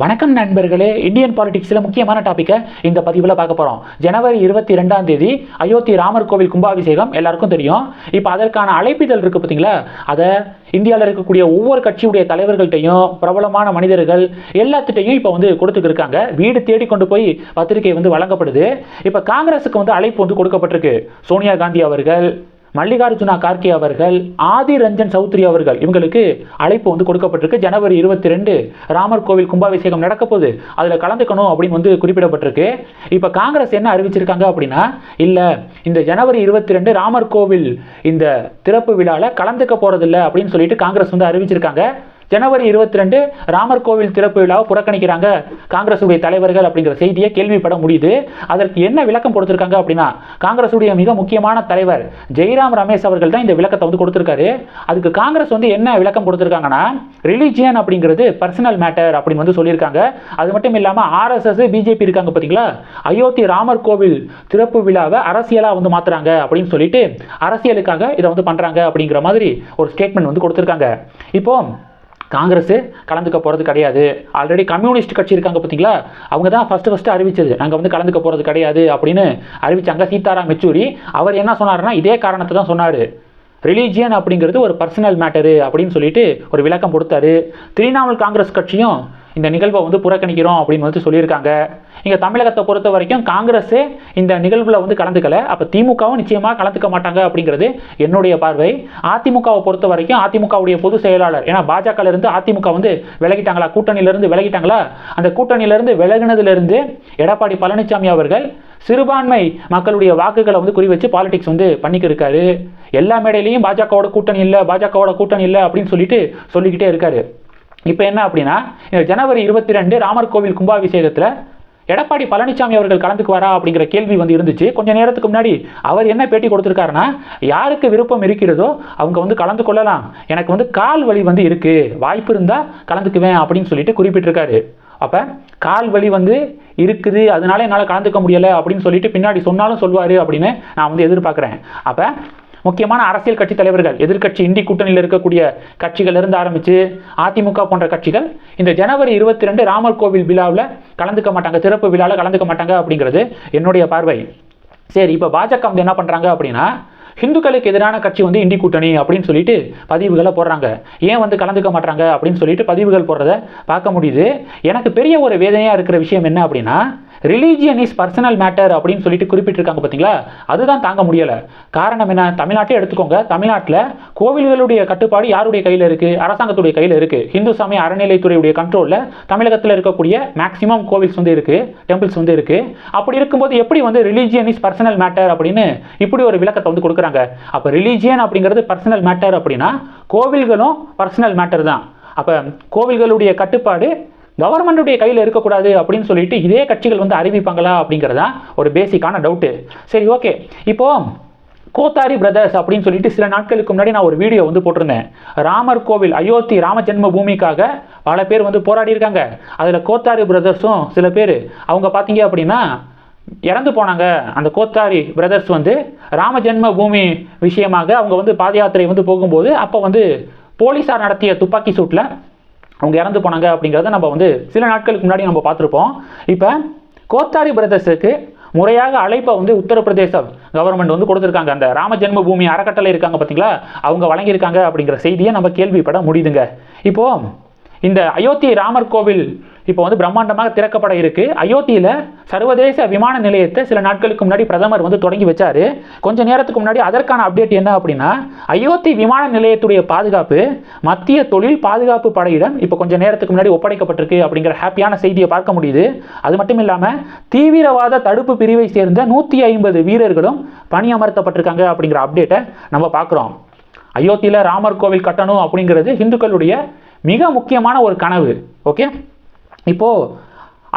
வணக்கம் நண்பர்களே இந்தியன் பாலிடிக்ஸில் முக்கியமான டாப்பிக்கை இந்த பதிவில் பார்க்க போகிறோம் ஜனவரி இருபத்தி ரெண்டாம் தேதி அயோத்தி ராமர் கோவில் கும்பாபிஷேகம் எல்லாருக்கும் தெரியும். இப்போ அதற்கான அழைப்பிதழ் இருக்குது பார்த்தீங்களா அதை இந்தியாவில் இருக்கக்கூடிய ஒவ்வொரு கட்சியுடைய தலைவர்கள்ட்டையும் பிரபலமான மனிதர்கள் எல்லாத்திட்டையும் இப்போ வந்து கொடுத்துட்டு இருக்காங்க. வீடு தேடி கொண்டு போய் பத்திரிகை வந்து வழங்கப்படுது. இப்போ காங்கிரஸுக்கு வந்து அழைப்பு வந்து கொடுக்கப்பட்டிருக்கு. சோனியா காந்தி அவர்கள் மல்லிகார்ஜுனா கார்கே அவர்கள் ஆதி ரஞ்சன் சௌத்ரி அவர்கள் இவங்களுக்கு அழைப்பு வந்து கொடுக்கப்பட்டிருக்கு. ஜனவரி இருபத்தி ரெண்டு ராமர் கோவில் கும்பாபிஷேகம் நடக்க போகுது அதில் கலந்துக்கணும் அப்படின்னு வந்து குறிப்பிடப்பட்டிருக்கு. இப்போ காங்கிரஸ் என்ன அறிவிச்சிருக்காங்க அப்படின்னா இல்லை இந்த ஜனவரி இருபத்தி ரெண்டு ராமர் கோவில் இந்த திறப்பு விழாவில் கலந்துக்க போகிறதில்ல அப்படின்னு சொல்லிட்டு காங்கிரஸ் வந்து அறிவிச்சிருக்காங்க. ஜனவரி இருபத்தி ரெண்டு ராமர் கோவில் திறப்பு விழாவை புறக்கணிக்கிறாங்க காங்கிரஸுடைய தலைவர்கள் அப்படிங்கிற செய்தியை கேள்விப்பட முடியுது. அதற்கு என்ன விளக்கம் கொடுத்துருக்காங்க அப்படின்னா காங்கிரஸுடைய மிக முக்கியமான தலைவர் ஜெய்ராம் ரமேஷ் அவர்கள் தான் இந்த விளக்கத்தை வந்து கொடுத்துருக்காரு. அதுக்கு காங்கிரஸ் வந்து என்ன விளக்கம் கொடுத்துருக்காங்கன்னா ரிலீஜியன் அப்படிங்கிறது பர்சனல் மேட்டர் அப்படின்னு வந்து சொல்லியிருக்காங்க. அது மட்டும் இல்லாமல் ஆர்எஸ்எஸ் பிஜேபி இருக்காங்க பார்த்தீங்களா அயோத்தி ராமர் கோவில் திறப்பு விழாவை அரசியலாக வந்து மாற்றுறாங்க அப்படின்னு சொல்லிட்டு அரசியலுக்காக இதை வந்து பண்ணுறாங்க அப்படிங்கிற மாதிரி ஒரு ஸ்டேட்மெண்ட் வந்து கொடுத்துருக்காங்க. இப்போ காங்கிரஸ் கலந்துக்க போகிறது கிடையாது. ஆல்ரெடி கம்யூனிஸ்ட் கட்சி இருக்காங்க பார்த்தீங்களா? அவங்க தான் ஃபஸ்ட்டு ஃபஸ்ட்டு அறிவிச்சது. நாங்கள் வந்து கலந்துக்க போகிறது கிடையாது அப்படின்னு அறிவித்தாங்க சீதாராம் யெச்சூரி. அவர் என்ன சொன்னார்னா இதே காரணத்தை தான் சொன்னார். ரிலீஜியன் அப்படிங்கிறது ஒரு பர்சனல் மேட்டரு அப்படின்னு சொல்லிட்டு ஒரு விளக்கம் கொடுத்தாரு. திரிணாமுல் காங்கிரஸ் கட்சியும் இந்த நிகழ்வை வந்து புறக்கணிக்கிறோம் அப்படின்னு வந்து சொல்லியிருக்காங்க. இங்கே தமிழகத்தை பொறுத்த வரைக்கும் காங்கிரஸே இந்த நிகழ்வில் வந்து கலந்துக்கல. அப்போ திமுகவும் நிச்சயமாக கலந்துக்க மாட்டாங்க அப்படிங்கிறது என்னுடைய பார்வை. அதிமுகவை பொறுத்த வரைக்கும் அதிமுகவுடைய பொதுச் செயலாளர் ஏன்னா பாஜகலேருந்து அதிமுக வந்து விலகிட்டாங்களா? கூட்டணியிலிருந்து விலகிட்டாங்களா? அந்த கூட்டணியிலிருந்து விலகினதுலேருந்து எடப்பாடி பழனிசாமி அவர்கள் சிறுபான்மை மக்களுடைய வாக்குகளை வந்து குறி வச்சு பாலிடிக்ஸ் வந்து பண்ணிக்கிட்டு இருக்காரு. எல்லா மேடையிலையும் பாஜகவோட கூட்டணி இல்லை பாஜகவோட கூட்டணி இல்லை அப்படின்னு சொல்லிட்டு சொல்லிக்கிட்டே இருக்காரு. இப்போ என்ன அப்படின்னா இந்த ஜனவரி இருபத்தி ரெண்டு ராமர் கோவில் கும்பாபிஷேகத்தில் எடப்பாடி பழனிசாமி அவர்கள் கலந்துக்குவாரா அப்படிங்கிற கேள்வி வந்து இருந்துச்சு. கொஞ்ச நேரத்துக்கு முன்னாடி அவர் என்ன பேட்டி கொடுத்துருக்காருன்னா யாருக்கு விருப்பம் இருக்கிறதோ அவங்க வந்து கலந்து கொள்ளலாம். எனக்கு வந்து கால் வலி வந்து இருக்குது வாய்ப்பு இருந்தால் கலந்துக்குவேன் அப்படின்னு சொல்லிட்டு குறிப்பிட்டிருக்காரு. அப்போ கால் வலி வந்து இருக்குது. அதனால என்னால் கலந்துக்க முடியலை அப்படின்னு சொல்லிட்டு பின்னாடி சொன்னாலும் சொல்வார் அப்படின்னு நான் வந்து எதிர்பார்க்குறேன். அப்போ முக்கியமான அரசியல் கட்சி தலைவர்கள் எதிர்க்கட்சி இந்தி கூட்டணியில் இருக்கக்கூடிய கட்சிகள் இருந்து ஆரம்பித்து அதிமுக போன்ற கட்சிகள் இந்த ஜனவரி இருபத்தி ரெண்டு ராமர் கோவில் விழாவில் கலந்துக்க மாட்டாங்க திறப்பு விழாவில் கலந்துக்க மாட்டாங்க அப்படிங்கிறது என்னுடைய பார்வை. சரி இப்போ பாஜக வந்து என்ன பண்ணுறாங்க அப்படின்னா ஹிந்துக்களுக்கு எதிரான கட்சி வந்து இந்தி கூட்டணி அப்படின்னு சொல்லிட்டு பதிவுகளை போடுறாங்க. ஏன் வந்து கலந்துக்க மாட்டாங்க அப்படின்னு சொல்லிட்டு பதிவுகள் போடுறத பார்க்க முடியுது. எனக்கு பெரிய ஒரு வேதனையாக இருக்கிற விஷயம் என்ன அப்படின்னா ரிலீஜியன் இஸ் பர்சனல் மேட்டர் அப்படின்னு சொல்லிட்டு குறிப்பிட்டிருக்காங்க பார்த்தீங்களா அதுதான் தாங்க முடியலை. காரணம் என்ன? தமிழ்நாட்டே எடுத்துக்கோங்க. தமிழ்நாட்டில் கோவில்களுடைய கட்டுப்பாடு யாருடைய கையில் இருக்குது அரசாங்கத்துடைய கையில் இருக்குது ஹிந்து சமய அறநிலைத்துறையுடைய கண்ட்ரோலில் தமிழகத்தில் இருக்கக்கூடிய மேக்ஸிமம் கோவில்ஸ் வந்து இருக்குது டெம்பிள்ஸ் வந்து இருக்குது அப்படி இருக்கும்போது எப்படி வந்து ரிலீஜியன் இஸ் பர்சனல் மேட்டர் அப்படின்னு இப்படி ஒரு விளக்கத்தை வந்து கொடுக்குறாங்க. அப்போ ரிலீஜியன் அப்படிங்கிறது பர்சனல் மேட்டர் அப்படின்னா கோவில்களும் பர்சனல் மேட்டர் தான். அப்போ கோவில்களுடைய கட்டுப்பாடு கவர்மெண்ட்டுடைய கையில் இருக்கக்கூடாது அப்படின்னு சொல்லிட்டு இதே கட்சிகள் வந்து அறிவிப்பாங்களா அப்படிங்கிறதா ஒரு பேசிக்கான டவுட்டு சரி ஓகே இப்போ கோத்தாரி பிரதர்ஸ் அப்படின்னு சொல்லிட்டு சில நாட்களுக்கு முன்னாடி நான் ஒரு வீடியோ வந்து போட்டிருந்தேன். ராமர் கோவில் அயோத்தி ராம ஜென்ம பூமிக்காக பல பேர் வந்து போராடி இருக்காங்க. அதில் கோத்தாரி பிரதர்ஸும் சில பேர். அவங்க பார்த்தீங்க அப்படின்னா இறந்து போனாங்க. அந்த கோத்தாரி பிரதர்ஸ் வந்து ராம ஜென்ம பூமி விஷயமாக அவங்க வந்து பாத யாத்திரை வந்து போகும்போது அப்போ வந்து போலீஸார் நடத்திய துப்பாக்கி சூட்டில் அவங்க இறந்து போனாங்க அப்படிங்கிறத நம்ம வந்து சில நாட்களுக்கு முன்னாடி நம்ம பார்த்துருப்போம். இப்போ கோத்தாரி பிரதர்ஸுக்கு முறையாக அழைப்பை வந்து உத்தரப்பிரதேச கவர்மெண்ட் வந்து கொடுத்துருக்காங்க. அந்த ராம ஜென்ம பூமி அறக்கட்டளை இருக்காங்க பார்த்தீங்களா அவங்க வழங்கியிருக்காங்க அப்படிங்கிற செய்தியை நம்ம கேள்விப்பட முடியுதுங்க. இப்போது இந்த அயோத்தி ராமர் கோவில் இப்போ வந்து பிரம்மாண்டமாக திறக்கப்பட இருக்கு. அயோத்தியில் சர்வதேச விமான நிலையத்தை சில நாட்களுக்கு முன்னாடி பிரதமர் வந்து தொடங்கி வச்சாரு. கொஞ்ச நேரத்துக்கு முன்னாடி அதற்கான அப்டேட் என்ன அப்படின்னா அயோத்தி விமான நிலையத்துடைய பாதுகாப்பு மத்திய தொழில் பாதுகாப்பு படையிடம் இப்போ கொஞ்ச நேரத்துக்கு முன்னாடி ஒப்படைக்கப்பட்டிருக்கு அப்படிங்கிற ஹாப்பியான செய்தியை பார்க்க முடியுது. அது மட்டும் இல்லாமல் தீவிரவாத தடுப்பு பிரிவை சேர்ந்த நூற்றி ஐம்பது வீரர்களும் பணியமர்த்தப்பட்டிருக்காங்க அப்படிங்கிற அப்டேட்டை நம்ம பார்க்குறோம். அயோத்தியில் ராமர் கோவில் கட்டணும் அப்படிங்கிறது இந்துக்களுடைய மிக முக்கியமான ஒரு கனவு. ஓகே? இப்போது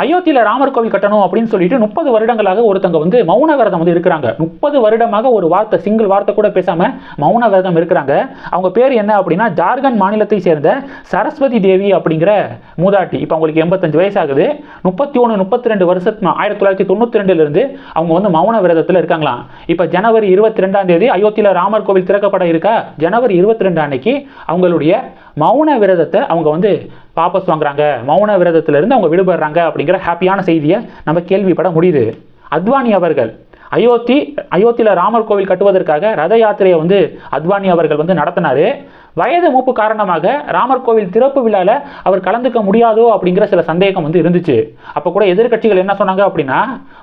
அயோத்தியில் ராமர் கோவில் கட்டணும் அப்படின்னு சொல்லிட்டு முப்பது வருடங்களாக ஒருத்தங்க வந்து மௌன விரதம் வந்து இருக்கிறாங்க. முப்பது வருடமாக ஒரு வார்த்தை சிங்கிள் வார்த்தை கூட பேசாமல் மௌன விரதம் இருக்கிறாங்க. அவங்க பேர் என்ன அப்படின்னா ஜார்க்கண்ட் மாநிலத்தை சேர்ந்த சரஸ்வதி தேவி அப்படிங்கிற மூதாட்டி. இப்போ அவங்களுக்கு எண்பத்தஞ்சு வயசாகுது. முப்பத்தி ஒன்று முப்பத்தி ரெண்டு வருஷத்து ஆயிரத்தி தொள்ளாயிரத்தி தொண்ணூற்றி ரெண்டுலேருந்து அவங்க வந்து மௌன விரதத்தில் இருக்காங்களாம். இப்போ ஜனவரி இருபத்தி ரெண்டாம் தேதி அயோத்தியில் ராமர் கோவில் திறக்கப்பட இருக்கா? ஜனவரி இருபத்தி ரெண்டு அன்னைக்கு அவங்களுடைய மௌன விரதத்தை அவங்க வந்து வாபஸ் வாங்குறாங்க மௌன விரதத்திலிருந்து அவங்க விடுபடுறாங்க அப்படிங்கிற ஹாப்பியான செய்தியை நம்ம கேள்விப்பட முடியுது. அத்வானி அவர்கள் அயோத்தி அயோத்தியில் ராமர் கோவில் கட்டுவதற்காக ரத யாத்திரையை வந்து அத்வானி அவர்கள் வந்து நடத்தினாரு. வயது மூப்பு காரணமாக ராமர் கோவில் திறப்பு விழாவில் அவர் கலந்துக்க முடியாதோ அப்படிங்கிற சில சந்தேகம் வந்து இருந்துச்சு. அப்போ கூட எதிர்க்கட்சிகள் என்ன சொன்னாங்க அப்படின்னா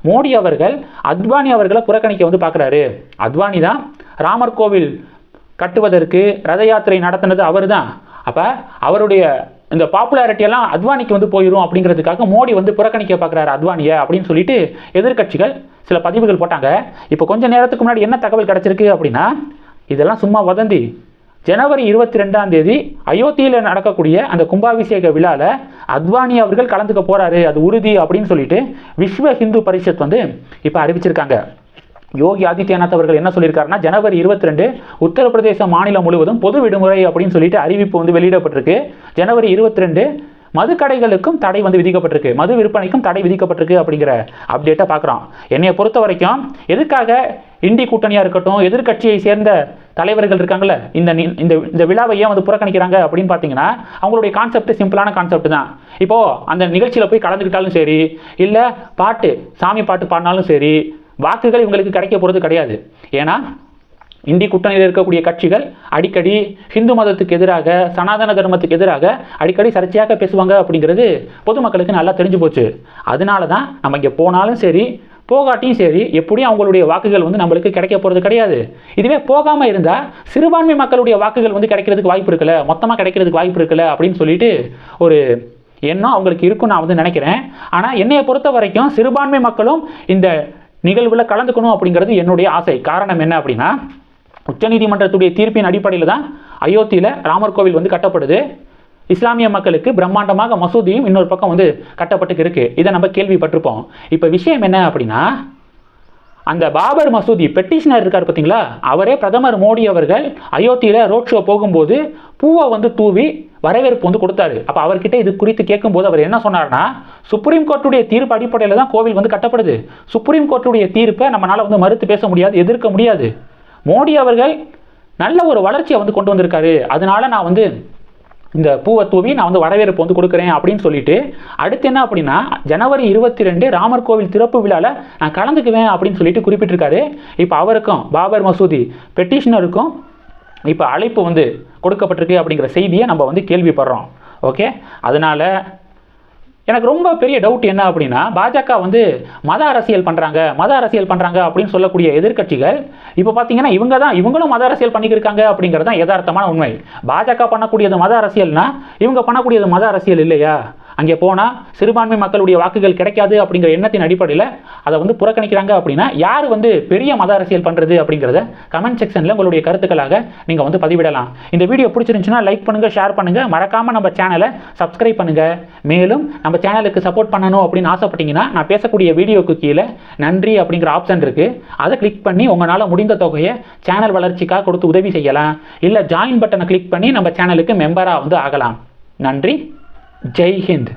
மோடி அவர்கள் அத்வானி அவர்களை புறக்கணிக்க வந்து பார்க்குறாரு. அத்வானி தான் ராமர் கோவில் கட்டுவதற்கு ரத யாத்திரை நடத்தினது அவர் தான் அப்போ அவருடைய இந்த பாப்புலாரிட்டி எல்லாம் அத்வானிக்கு வந்து போயிடும் அப்படிங்கிறதுக்காக மோடி வந்து புறக்கணிக்க பார்க்குறாரு அத்வானியை அப்படின்னு சொல்லிட்டு எதிர்க்கட்சிகள் சில பதிவுகள் போட்டாங்க. இப்போ கொஞ்சம் நேரத்துக்கு முன்னாடி என்ன தகவல் கிடச்சிருக்கு அப்படின்னா இதெல்லாம் சும்மா வதந்தி. ஜனவரி இருபத்தி ரெண்டாம் தேதி அயோத்தியில் நடக்கக்கூடிய அந்த கும்பாபிஷேக விழாவில் அத்வானி அவர்கள் கலந்துக்க போகிறாரு அது உறுதி அப்படின்னு சொல்லிட்டு விஸ்வ ஹிந்து பரிஷத் வந்து இப்போ அறிவிச்சிருக்காங்க. யோகி ஆதித்யநாத் அவர்கள் என்ன சொல்லியிருக்காருன்னா ஜனவரி இருபத்தி ரெண்டு உத்தரப்பிரதேச மாநிலம் முழுவதும் பொது விடுமுறை அப்படின்னு சொல்லிட்டு அறிவிப்பு வந்து வெளியிடப்பட்டிருக்கு. ஜனவரி இருபத்தி ரெண்டு மதுக்கடைகளுக்கும் தடை வந்து விதிக்கப்பட்டிருக்கு. மது விற்பனைக்கும் தடை விதிக்கப்பட்டிருக்கு அப்படிங்கிற அப்டேட்டை பார்க்குறோம். என்னையை பொறுத்த வரைக்கும் எதுக்காக இந்தி கூட்டணியாக இருக்கட்டும் எதிர்க்கட்சியை சேர்ந்த தலைவர்கள் இருக்காங்கல்ல இந்த இந்த இந்த விழாவை ஏன் வந்து புறக்கணிக்கிறாங்க அப்படின்னு பார்த்தீங்கன்னா அவங்களுடைய கான்செப்ட் சிம்பிளான கான்செப்ட் தான். இப்போது அந்த நிகழ்ச்சியில் போய் கலந்துக்கிட்டாலும் சரி இல்லை பாட்டு சாமி பாட்டு பாடினாலும் சரி வாக்குகள் இவங்களுக்கு கிடைக்க போகிறது கிடையாது. ஏன்னா இந்தி கூட்டணியில் இருக்கக்கூடிய கட்சிகள் அடிக்கடி ஹிந்து மதத்துக்கு எதிராக சனாதன தர்மத்துக்கு எதிராக அடிக்கடி சர்ச்சையாக பேசுவாங்க அப்படிங்கிறது பொதுமக்களுக்கு நல்லா தெரிஞ்சு போச்சு. அதனால தான் நம்ம இங்கே போனாலும் சரி போகாட்டியும் சரி எப்படியும் அவங்களுடைய வாக்குகள் வந்து நம்மளுக்கு கிடைக்க போகிறது கிடையாது. இதுவே போகாமல் இருந்தால் சிறுபான்மை மக்களுடைய வாக்குகள் வந்து கிடைக்கிறதுக்கு வாய்ப்பு இருக்கல மொத்தமாக கிடைக்கிறதுக்கு வாய்ப்பு இருக்குல்ல அப்படின்னு சொல்லிட்டு ஒரு எண்ணம் அவங்களுக்கு இருக்கும் நான் வந்து நினைக்கிறேன். ஆனால் என்னையை பொறுத்த வரைக்கும் சிறுபான்மை மக்களும் இந்த நிகழ்வில் கலந்துக்கணும் அப்படிங்கிறது என்னுடைய ஆசை. காரணம் என்ன அப்படின்னா உச்சநீதிமன்றத்துடைய தீர்ப்பின் அடிப்படையில் தான் அயோத்தியில் ராமர் கோவில் வந்து கட்டப்படுது. இஸ்லாமிய மக்களுக்கு பிரம்மாண்டமாக மசூதியும் இன்னொரு பக்கம் வந்து கட்டப்பட்டு இருக்கு இதை நம்ம கேள்விப்பட்டிருப்போம். இப்போ விஷயம் என்ன அப்படின்னா அந்த பாபர் மசூதி பெட்டிஷனர் இருக்கார் பார்த்தீங்களா? அவரே பிரதமர் மோடி அவர்கள் அயோத்தியில் ரோட் ஷோ போகும்போது பூவை வந்து தூவி வரவேற்பு வந்து கொடுத்தாரு. அப்போ அவர்கிட்ட இது குறித்து கேட்கும்போது அவர் என்ன சொன்னார்னா சுப்ரீம் கோர்ட்டுடைய தீர்ப்பு அடிப்படையில் தான் கோவில் வந்து கட்டப்படுது. சுப்ரீம் கோர்ட்டுடைய தீர்ப்பை நம்மளால் வந்து மறுத்து பேச முடியாது எதிர்க்க முடியாது. மோடி அவர்கள் நல்ல ஒரு வளர்ச்சியை வந்து கொண்டு வந்திருக்காரு. அதனால நான் வந்து இந்த பூவை தூவி நான் வந்து வரவேற்பு வந்து கொடுக்குறேன் அப்படின்னு சொல்லிட்டு அடுத்து என்ன அப்படின்னா ஜனவரி இருபத்தி ரெண்டு ராமர் கோவில் திறப்பு விழாவில் நான் கலந்துக்குவேன் அப்படின்னு சொல்லிட்டு குறிப்பிட்டிருக்காரு. இப்போ அவருக்கும் பாபர் மசூதி பெட்டிஷனருக்கும் இப்போ அழைப்பு வந்து கொடுக்கப்பட்டிருக்கு அப்படிங்கிற செய்தியை நம்ம வந்து கேள்விப்படுறோம். ஓகே? அதனால எனக்கு ரொம்ப பெரிய டவுட் என்ன அப்படின்னா பாஜக வந்து மத அரசியல் பண்ணுறாங்க மத அரசியல் பண்ணுறாங்க அப்படின்னு சொல்லக்கூடிய எதிர்க்கட்சிகள் இப்போ பார்த்தீங்கன்னா இவங்க தான் இவங்களும் மத அரசியல் பண்ணிக்கிருக்காங்க அப்படிங்கிறது தான் யதார்த்தமான உண்மை. பாஜக பண்ணக்கூடியது மத அரசியல்னா இவங்க பண்ணக்கூடியது மத அரசியல் இல்லையா? அங்கே போனால் சிறுபான்மை மக்களுடைய வாக்குகள் கிடைக்காது அப்படிங்கிற எண்ணத்தின் அடிப்படையில் அதை வந்து புறக்கணிக்கிறாங்க அப்படின்னா யார் வந்து பெரிய மத அரசியல் பண்ணுறது அப்படிங்கிறத கமெண்ட் செக்ஷனில் உங்களுடைய கருத்துக்களாக நீங்கள் வந்து பதிவிடலாம். இந்த வீடியோ பிடிச்சிருந்துச்சுன்னா லைக் பண்ணுங்கள் ஷேர் பண்ணுங்கள் மறக்காமல் நம்ம சேனலை சப்ஸ்கிரைப் பண்ணுங்கள் மேலும் நம்ம சேனலுக்கு சப்போர்ட் பண்ணணும் அப்படின்னு ஆசைப்பட்டீங்கன்னா நான் பேசக்கூடிய வீடியோக்கு கீழே நன்றி அப்படிங்கிற ஆப்ஷன் இருக்குது அதை கிளிக் பண்ணி உங்களால் முடிந்த தொகையை சேனல் வளர்ச்சிக்காக கொடுத்து உதவி செய்யலாம். இல்லை ஜாயின் பட்டனை கிளிக் பண்ணி நம்ம சேனலுக்கு மெம்பராக வந்து ஆகலாம். நன்றி. ஜெய் ஹிந்த்